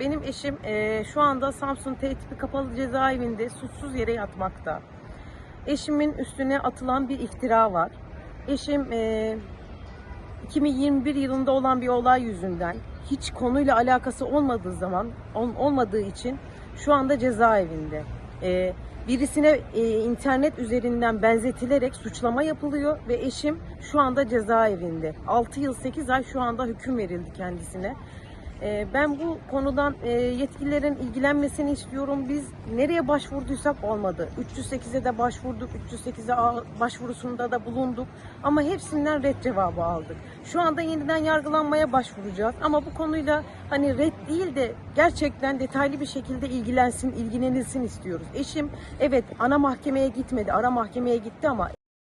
Benim eşim e, şu anda Samsun T tipi kapalı cezaevinde suçsuz yere yatmakta. Eşimin üstüne atılan bir iftira var. Eşim e, 2021 yılında olan bir olay yüzünden hiç konuyla alakası olmadığı zaman ol- olmadığı için şu anda cezaevinde. E, birisine e, internet üzerinden benzetilerek suçlama yapılıyor ve eşim şu anda cezaevinde. 6 yıl 8 ay şu anda hüküm verildi kendisine. E, ben bu konudan e, yetkililerin ilgilenmesini istiyorum. Biz nereye başvurduysak olmadı. 308'e de başvurduk, 308'e a- başvurusunda da bulunduk. Ama hepsinden red cevabı aldık. Şu anda yeniden yargılanmaya başvuracağız. Ama bu konuyla hani red değil de gerçekten detaylı bir şekilde ilgilensin, ilgilenilsin istiyoruz. Eşim evet ana mahkemeye gitmedi, ara mahkemeye gitti ama